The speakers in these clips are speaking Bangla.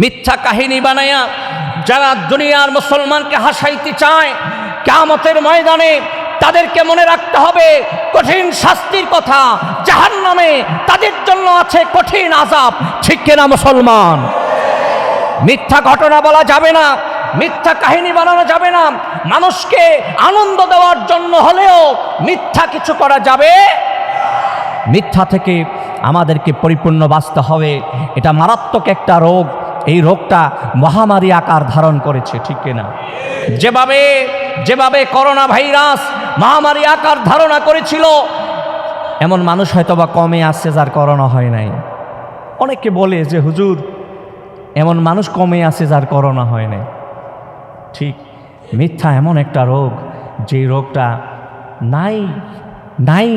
মিথ্যা কাহিনী বানায়া যারা দুনিয়ার মুসলমানকে হাসাইতে চায় কামতের ময়দানে তাদেরকে মনে রাখতে হবে, কঠিন শাস্তির কথা জাহান নামে তাদের জন্য আছে কঠিন আজাব ঠিক কিনা মুসলমান? মিথ্যা ঘটনা বলা যাবে না, মিথ্যা কাহিনী বানানো যাবে না। মানুষকে আনন্দ দেওয়ার জন্য হলেও মিথ্যা কিছু করা যাবে মিথ্যা থেকে আমাদেরকে পরিপূর্ণ বাঁচতে হবে, এটা মারাত্মক একটা রোগ। এই রোগটা মহামারী আকার ধারণ করেছে, ঠিক কিনা? যেভাবে যেভাবে করোনা ভাইরাস মহামারী আকার ধারণা করেছিল, এমন মানুষ হয়তো বা কমে আসছে যার করোনা হয় নাই। অনেকে বলে যে, হুজুর, এমন মানুষ কমে আছে যার করোনা হয় নাই। ঠিক, মিথ্যা এমন একটা রোগ যে রোগটা নাই নাই,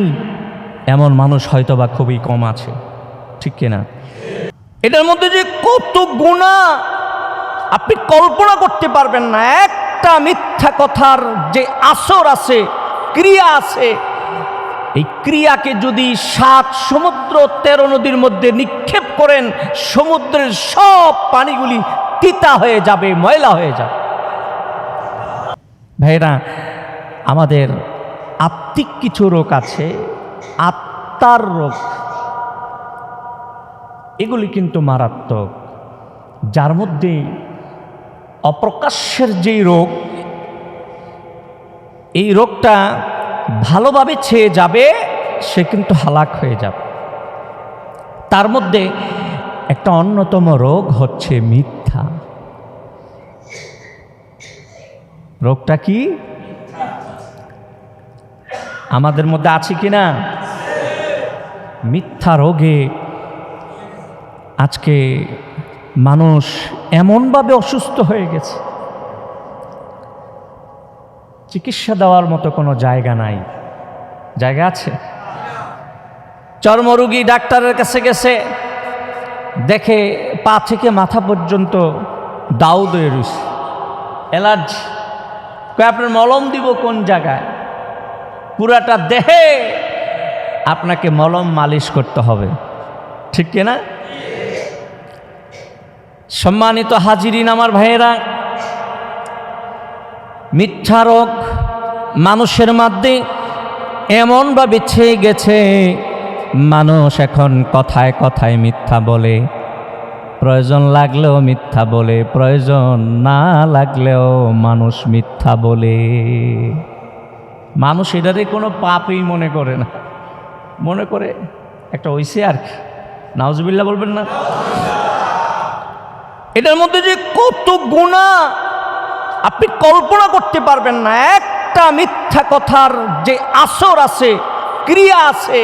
এমন মানুষ হয়তো বা খুবই কম আছে, ঠিক কিনা? এটার মধ্যে যে কত গুণা আপনি কল্পনা করতে পারবেন না। একটা মিথ্যা কথার যে আসর আছে, ক্রিয়া আছে, এই ক্রিয়াকে যদি সাত সমুদ্র তেরো নদীর মধ্যে নিক্ষেপ করেন, সমুদ্রের সব পানিগুলি তিতা হয়ে যাবে, ময়লা হয়ে যাবে। ভাইরা আমাদের আত্মিক কিছু রোগ আছে, আত্মার রোগ। এগুলি কিন্তু মারাত্মক। যার মধ্যে অপ্রকাশ্যের যেই রোগ, এই রোগটা ভালোভাবে ছেয়ে যাবে, সে কিন্তু হালাক হয়ে যাবে। তার মধ্যে একটা অন্যতম রোগ হচ্ছে মিথ্যা। রোগটা কি? আমাদের মধ্যে আছে কি না মিথ্যা রোগে আজকে মানুষ এমনভাবে অসুস্থ হয়ে গেছে। চিকিৎসা দেওয়ার মতো কোনো জায়গা নাই। জায়গা আছে? চর্মরোগী ডাক্তারের কাছে গেছে, দেখে পা থেকে মাথা পর্যন্ত দাউ দয়ে রয়েছে অ্যালার্জি। আপনার মলম দিব কোন জায়গায়? পুরাটা দেহে আপনাকে মলম মালিশ করতে হবে। ঠিক কিনা সম্মানিত হাজিরিন আমার ভাইয়েরা, মিথ্যা রোগ মানুষের মধ্যে এমনভাবে ছেয়ে গেছে, মানুষ এখন কথায় কথায় মিথ্যা বলে। প্রয়োজন লাগলেও মিথ্যা বলে, প্রয়োজন না লাগলেও মানুষ মিথ্যা বলে। মানুষ এটারে কোনো পাপই মনে করে না। মনে করে একটা ওইসে আর কি। নাউজবিল্লা বলবেন না? এটার মধ্যে যে কত গুণা আপনি কল্পনা করতে পারবেন না। একটা মিথ্যা কথার যে আসর আছে, ক্রিয়া আছে,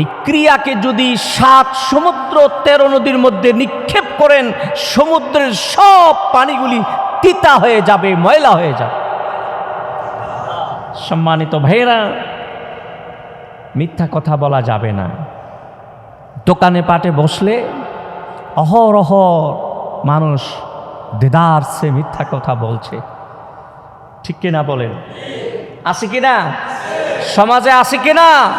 এই ক্রিয়াকে যদি সাত সমুদ্র তেরো নদীর মধ্যে নিক্ষেপ করেন, সমুদ্রের সব পানিগুলি তিতা হয়ে যাবে, ময়লা হয়ে যাবে। সম্মানিত ভাইয়েরা, মিথ্যা কথা বলা যাবে না। দোকানে পাটে বসলে অহরহ মানুষ দেদার সে মিথ্যা কথা বলছে। ঠিক কিনা বলেন? আছে কিনা? সমাজে আছে কিনা?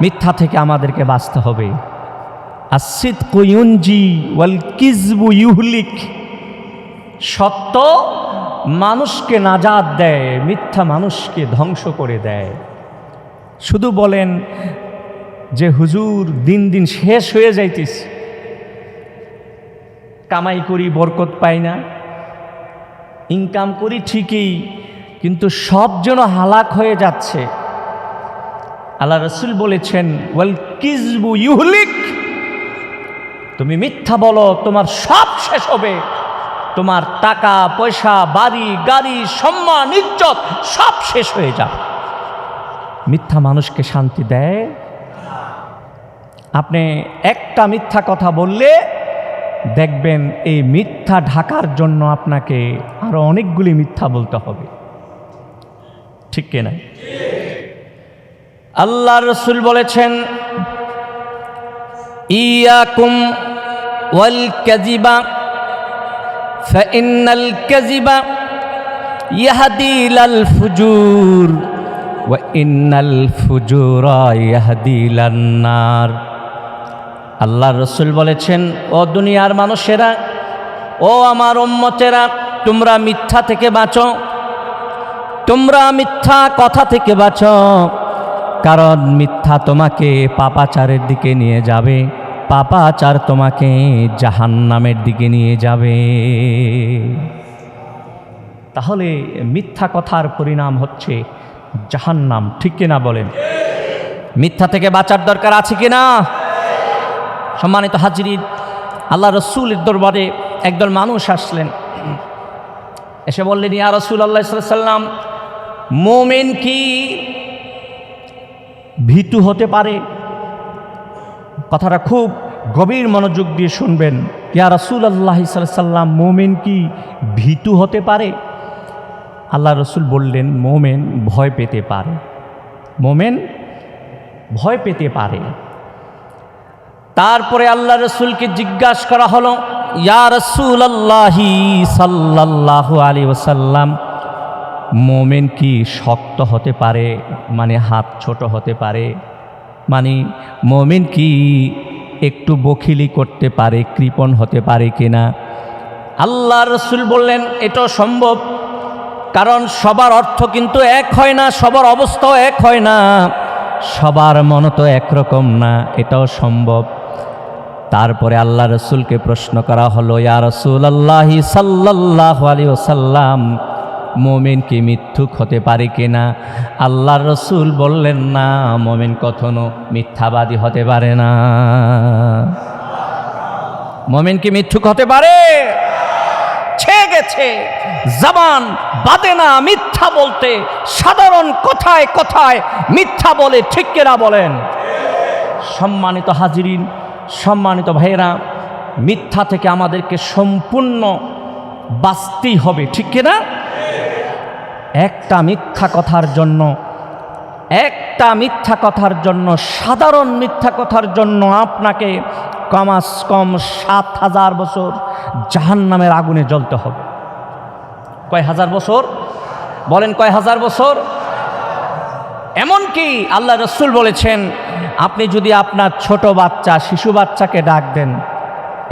মিথ্যা থেকে আমাদেরকে বাঁচতে হবে। আসিদ কুয়ুঞ্জি ওয়াল কিজবু ইউহলিক। সত্য মানুষকে নাজাদ দেয়, মিথ্যা মানুষকে ধ্বংস করে দেয়। শুধু বলেন যে হুজুর দিন দিন শেষ হয়ে যাইতেছে। কামাই করি, বরকত পাই না। ইনকাম করি ঠিকই, কিন্তু সব যেন হালাক হয়ে যাচ্ছে। আল্লাহ রসুল বলেছেন, ওয়েল কিজবু ইউহলিক। তুমি মিথ্যা বলো, তোমার সব শেষ হবে। তোমার টাকা, পয়সা, বাড়ি, গাড়ি, সম্মান, ইজ্জত সব শেষ হয়ে যাবে। মিথ্যা মানুষকে শান্তি দেয়। আপনি একটা মিথ্যা কথা বললে দেখবেন এই মিথ্যা ঢাকার জন্য আপনাকে আরও অনেকগুলি মিথ্যা বলতে হবে। ঠিক কিনা? আল্লাহ রসুল বলেছেন, ইয়াকুম ওয়াল কাজিবা ফাইনাল কাজিবা ইয়াহাদিলাল ফুজুর, ওয়া ইন্নাল ফুজুরা ইয়াহাদিলান্নার নার। আল্লাহ রসুল বলেছেন, ও দুনিয়ার মানুষেরা, ও আমার উম্মতেরা, তোমরা মিথ্যা থেকে বাঁচো। তোমরা মিথ্যা কথা থেকে বাঁচো। কারণ মিথ্যা তোমাকে পাপাচারের দিকে নিয়ে যাবে। পাপাচার তোমাকে জাহান্নামের দিকে নিয়ে যাবে। তাহলে মিথ্যা কথার পরিণাম হচ্ছে জাহান্নাম, ঠিক কিনা বলেন? মিথ্যা থেকে বাঁচার দরকার আছে কিনা? সম্মানিত হাজিরিন, আল্লাহ রসুলের দরবারে একদল মানুষ আসলেন। এসে বললেন, ইয়া রসুল আল্লাহ সাল্লাম মোমেন কি ভীতু হতে পারে? কথাটা খুব গভীর মনোযোগ দিয়ে শুনবেন। ইয়া রসুল আল্লাহ সাল্লাম মোমেন কি ভীতু হতে পারে? আল্লাহ রসুল বললেন, মোমেন ভয় পেতে পারে। মোমেন ভয় পেতে পারে। তারপরে আল্লাহ রসুলকে জিজ্ঞাসা করা হলো, ইয়া রসুল আল্লাহি সাল্লাহ আলী ওসাল্লাম মোমেন কি শক্ত হতে পারে? মানে হাত ছোট হতে পারে? মানে মোমেন কি একটু বখিলি করতে পারে, কৃপণ হতে পারে কিনা? আল্লাহ রসুল বললেন এটাও সম্ভব, কারণ সবার অর্থ কিন্তু এক হয় না, সবার অবস্থাও এক হয় না, সবার মন তো একরকম না, এটাও সম্ভব। তারপরে আল্লাহ রসুলকে প্রশ্ন করা হলো, ইয়া রসুল আল্লাহি সাল্লাহ আলী ওসাল্লাম মোমেন কি মিথ্যুক হতে পারে কিনা? আল্লাহ রসুল বললেন, না, মোমেন কখনো মিথ্যাবাদী হতে পারে না। মোমেন কি মিথ্যুক হতে পারে? গেছে, জবান বাদে না, মিথ্যা বলতে সাধারণ কথায় কথায় মিথ্যা বলে ঠিক কেনা বলেন? সম্মানিত হাজিরিন সম্মানিত ভাইয়েরা, মিথ্যা থেকে আমাদেরকে সম্পূর্ণ বাঁচতেই হবে, ঠিক কিনা? একটা মিথ্যা কথার জন্য, একটা মিথ্যা কথার জন্য, সাধারণ মিথ্যা কথার জন্য আপনাকে কমাস কম সাত হাজার বছর জাহান নামের আগুনে জ্বলতে হবে। কয় হাজার বছর? বলেন কয় হাজার বছর? এমনকি আল্লাহ রসুল বলেছেন, আপনি যদি আপনার ছোট বাচ্চা, শিশু বাচ্চাকে ডাক দেন,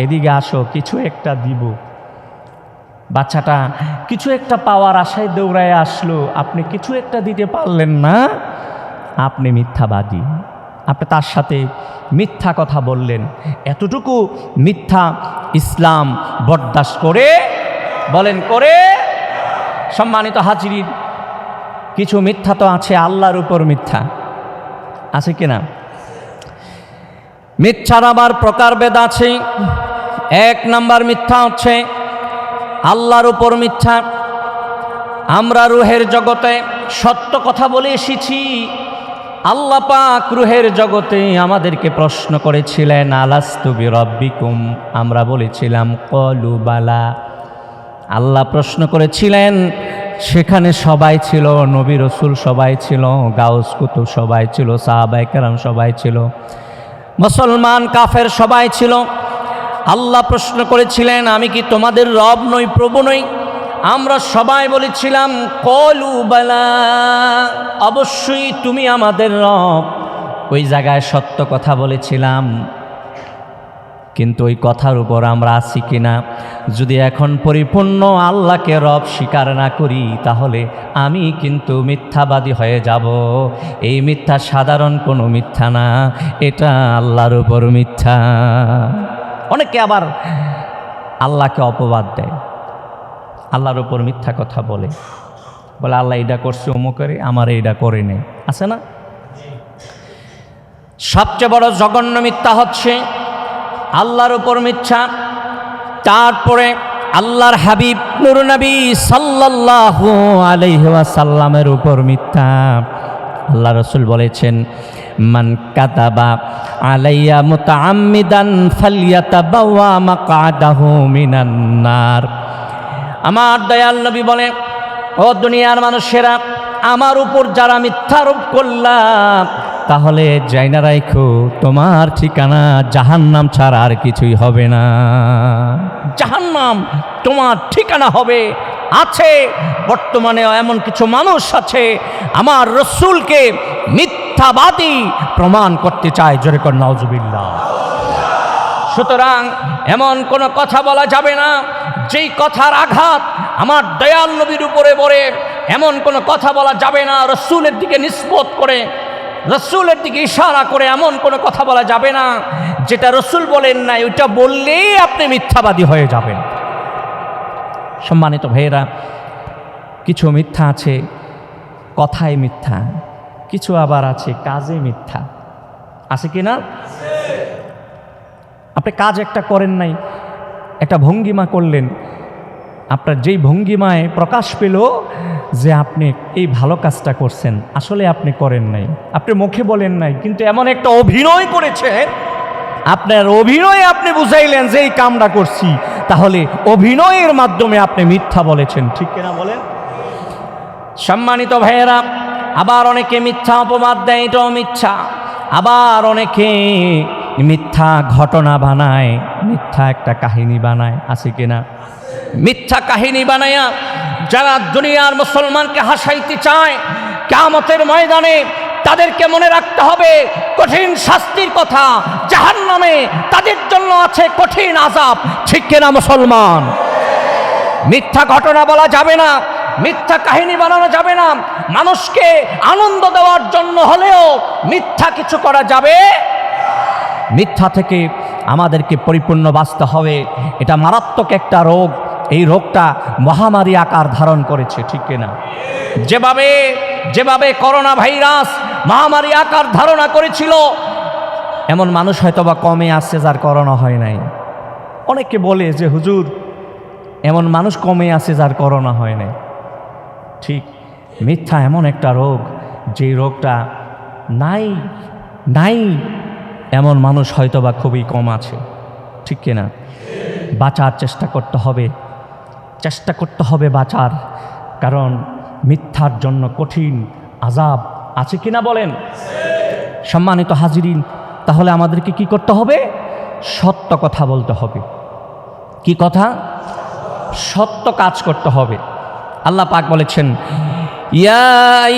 এদিকে আসো, কিছু একটা দিব। বাচ্চাটা কিছু একটা পাওয়ার আশায় দৌড়ায় আসলো, আপনি কিছু একটা দিতে পারলেন না, আপনি মিথ্যাবাদী। আপনি তার সাথে মিথ্যা কথা বললেন। এতটুকু মিথ্যা ইসলাম বরদাস্ত করে, বলেন করে, সম্মানিত হাজির কিছু মিথ্যা তো আছে, আল্লাহর উপর মিথ্যা। আছে কিনা মিথ্যার আবার প্রকারভেদ আছে। এক নাম্বার মিথ্যা হচ্ছে, আল্লাহর উপর মিথ্যা। আমরা রুহের জগতে সত্য কথা বলে এসেছি। আল্লাহ পাক রুহের জগতে আমাদেরকে প্রশ্ন করেছিলেন আলাস্তুবি রব্বিকুম আমরা বলেছিলাম, কলু বালা। আল্লাহ প্রশ্ন করেছিলেন সেখানে সবাই ছিল, নবী রসুল সবাই ছিল, গাউস কুতুব সবাই ছিল সাহাবাই কেরাম সবাই ছিল, মুসলমান, কাফের সবাই ছিল। আল্লাহ প্রশ্ন করেছিলেন, আমি কি তোমাদের রব নই, প্রভু নই? আমরা সবাই বলেছিলাম, কলু বালা, অবশ্যই তুমি আমাদের রব। ওই জায়গায় সত্য কথা বলেছিলাম। কিন্তু ওই কথার উপর আমরা আছি কিনা? যদি এখন পরিপূর্ণ আল্লাহকে রব স্বীকার না করি, তাহলে আমি কিন্তু মিথ্যাবাদী হয়ে যাব। এই মিথ্যা সাধারণ কোনো মিথ্যা না, এটা আল্লাহর উপর মিথ্যা। অনেকে আবার আল্লাহকে অপবাদ দেয়, আল্লাহর উপর মিথ্যা কথা বলে। বলে, আল্লাহ এটা করছে অমু করে, আমার এইটা করে নেই। আছে না? সবচেয়ে বড় জঘন্য মিথ্যা হচ্ছে আল্লাহর উপর মিথ্যা। তারপরে আল্লাহর হাবিব নুরনবী সাল্লাল্লাহু আলাইহি ওয়াসাল্লামের উপর মিথ্যা। আল্লাহ রসুল বলেছেন, মান কাতাবা আলাইয়া মুতাআম্মিদান ফালইয়াতাবাওয়া মাকআদাহু মিনান নার। আমার দয়াল নবী বলে, ও দুনিয়ার মানুষেরা, আমার উপর যারা মিথ্যারোপ করলাম তাহলে যাইনা রাইখো, তোমার ঠিকানা জাহান্নাম ছাড়া আর কিছুই হবে না। জাহান্নাম তোমার ঠিকানা হবে, আছে বর্তমানে এমন কিছু মানুষ আছে, আমার রসুলকে মিথ্যাবাদী প্রমাণ করতে চায়, জোরে কর সুতরাং এমন কোনো কথা বলা যাবে না, যেই কথার আঘাত আমার দয়াল নবীর উপরে পড়ে, এমন কোনো কথা বলা যাবে না, রসুলের দিকে নিষ্পত করে রসুলের দিকে ইশারা করে এমন কোনো কথা বলা যাবে না যেটা রসুল বলেন নাই ওইটা বললেই আপনি মিথ্যাবাদী হয়ে যাবেন। সম্মানিত ভাইয়েরা কিছু মিথ্যা আছে কথায় মিথ্যা কিছু আবার আছে কাজে মিথ্যা। আছে কি না? আপনি কাজ একটা করেন নাই একটা ভঙ্গিমা করলেন আপনার যেই ভঙ্গিমায় প্রকাশ পেল যে আপনি এই ভালো কাজটা করছেন, আসলে আপনি করেন নাই। আপনি মুখে বলেন নাই, কিন্তু এমন একটা অভিনয় করেছেন, আপনার অভিনয়ে আপনি বুঝাইলেন যে এই কামটা করছি। তাহলে অভিনয়ের মাধ্যমে আপনি মিথ্যা বলেছেন, ঠিক কিনা বলেন? সম্মানিত ভাইয়েরা, আবার অনেকে মিথ্যা অপবাদ দেয়, এটাও মিথ্যা। আবার অনেকে মিথ্যা ঘটনা বানায়, মিথ্যা একটা কাহিনী বানায়, আছে কিনা? মিথ্যা কাহিনী বানায়া যারা দুনিয়ার মুসলমানকে হাসাইতে চায় কামতের ময়দানে তাদেরকে মনে রাখতে হবে, কঠিন শাস্তির কথা জাহান নামে তাদের জন্য আছে কঠিন আজাব ঠিক কিনা মুসলমান? মিথ্যা ঘটনা বলা যাবে না, মিথ্যা কাহিনী বানানো যাবে না। মানুষকে আনন্দ দেওয়ার জন্য হলেও মিথ্যা কিছু করা যাবে মিথ্যা থেকে আমাদেরকে পরিপূর্ণ বাঁচতে হবে। এটা মারাত্মক একটা রোগ। এই রোগটা মহামারী আকার ধারণ করেছে, ঠিক কিনা? যেভাবে যেভাবে করোনা ভাইরাস মহামারী আকার ধারণা করেছিল, এমন মানুষ হয়তো বা কমে আসছে যার করোনা হয় নাই। অনেকে বলে যে, হুজুর, এমন মানুষ কমে আছে যার করোনা হয় নাই। ঠিক, মিথ্যা এমন একটা রোগ যে রোগটা নাই নাই এমন মানুষ হয়তো বা খুবই কম আছে। ঠিক কিনা বাঁচার চেষ্টা করতে হবে। চেষ্টা করতে হবে বাঁচার। কারণ মিথ্যার জন্য কঠিন আজাব আছে কিনা বলেন? সম্মানিত হাজিরিন, তাহলে আমাদেরকে কি করতে হবে? সত্য কথা বলতে হবে। কি কথা? সত্য কাজ করতে হবে। আল্লাহ পাক বলেছেন, ইয়া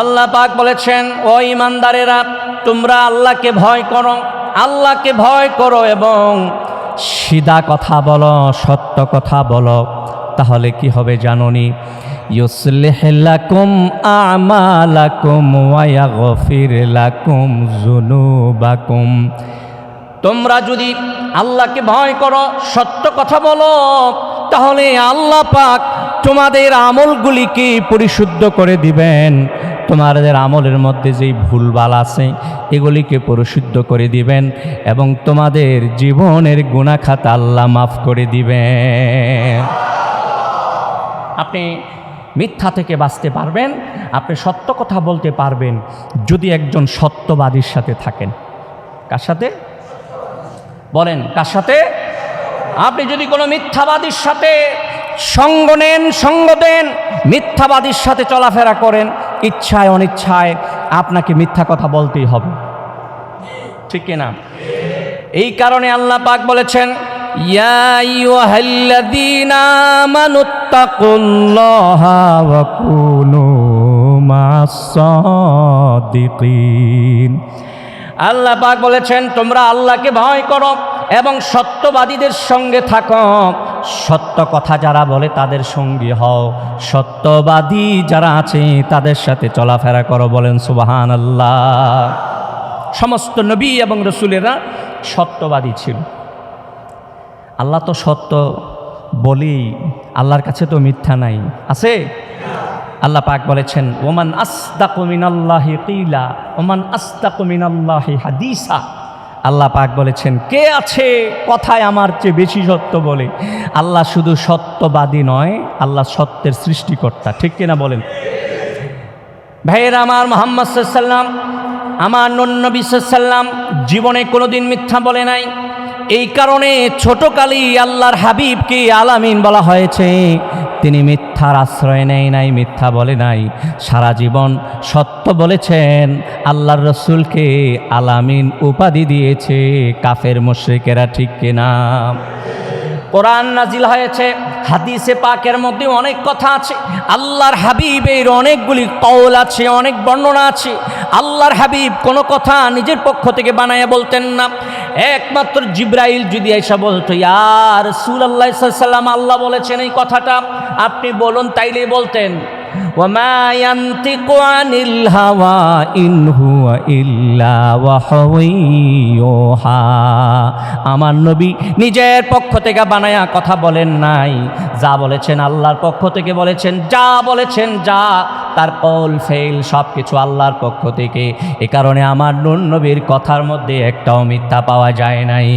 আল্লাহ পাক বলেছেন, ও ইমানদারেরা তোমরা আল্লাহকে ভয় করো, আল্লাহকে ভয় করো এবং সিধা কথা বলো, সত্য কথা বলো। তাহলে কি হবে জাননি? ইউসলিহ লাকুম আমালাকুম ওয়া ইয়াগফির লাকুম যুনুবাকুম। তোমরা যদি আল্লাহকে ভয় করো, সত্য কথা বলো, তাহলে আল্লাহ পাক তোমাদের আমলগুলিকে পরিশুদ্ধ করে দিবেন। তোমাদের আমলের মধ্যে যেই ভুলভাল আছে, এগুলিকে পরিশুদ্ধ করে দিবেন এবং তোমাদের জীবনের গুণাখাতা আল্লাহ মাফ করে দিবেন। আপনি মিথ্যা থেকে বাঁচতে পারবেন, আপনি সত্য কথা বলতে পারবেন, যদি একজন সত্যবাদীর সাথে থাকেন। কার সাথে? বলেন, কার সাথে? আপনি যদি কোনো মিথ্যাবাদীর সাথে সঙ্গ নেন, সঙ্গ দেন, মিথ্যাবাদীর সাথে চলাফেরা করেন, ইচ্ছায়, অনিচ্ছায় আপনাকে মিথ্যা কথা বলতেই হবে। ঠিক কিনা এই কারণে আল্লাহ পাক বলেছেন, ইয়া আল্লাহ পাক বলেছেন, তোমরা আল্লাহকে ভয় করো এবং সত্যবাদীদের সঙ্গে থাকো। সত্য কথা যারা বলে তাদের সঙ্গী হও। সত্যবাদী যারা আছে তাদের সাথে চলাফেরা করো। বলেন সুবাহান আল্লাহ সমস্ত নবী এবং রসুলেরা সত্যবাদী ছিল। আল্লাহ তো সত্য বলি আল্লাহর কাছে তো মিথ্যা নাই। আছে? আল্লাহ পাক বলেছেন, ওমান আস্তাকু মিনাল্লাহি কিলা, ওমান আস্তাকু মিনাল্লাহি হাদিসা। আল্লাহ পাক বলেছেন, কে আছে কথায় আমার চেয়ে বেশি সত্য বলে? আল্লাহ শুধু সত্যবাদী নয়, আল্লাহ সত্যের সৃষ্টিকর্তা, ঠিক কিনা বলেন? ভাইয়ের, আমার মোহাম্মদ সাল্লাম আমার নন্নবী সাল্লাম জীবনে কোনোদিন মিথ্যা বলে নাই। এই কারণে ছোটকালই আল্লাহর হাবিবকে আলামিন বলা হয়েছে। তিনি মিথ্যার আশ্রয় নেয় নাই, মিথ্যা বলে নাই। সারা জীবন সত্য বলেছেন, আল্লাহর রসুলকে আলামিন উপাধি দিয়েছে। কাফের, মুশ্রিকেরা ঠিক কিনা? কোরআন নাজিল হয়েছে, হাদিসে পাকের মধ্যে অনেক কথা আছে, আল্লাহর হাবিবের অনেকগুলি কৌল আছে, অনেক বর্ণনা আছে, আল্লাহর হাবিব কোনো কথা নিজের পক্ষ থেকে বানায় বলতেন না। একমাত্র জিব্রাইল যদি এসে বলতো ইয়ার সুল আল্লাহ সাল্লাম আল্লাহ বলেছেন এই কথাটা, আপনি বলুন, তাইলেই বলতেন। وما ينطق عن الهوى إن هو إلا وحي يوحى আমার নবী নিজের পক্ষ থেকে বানায়া কথা বলেন নাই যা বলেছেন আল্লাহর পক্ষ থেকে বলেছেন যা বলেছেন যা তার কল ফেল সব কিছু আল্লাহর পক্ষ থেকে এ কারণে আমার নুন নবীর কথার মধ্যে একটাও মিথ্যা পাওয়া যায় নাই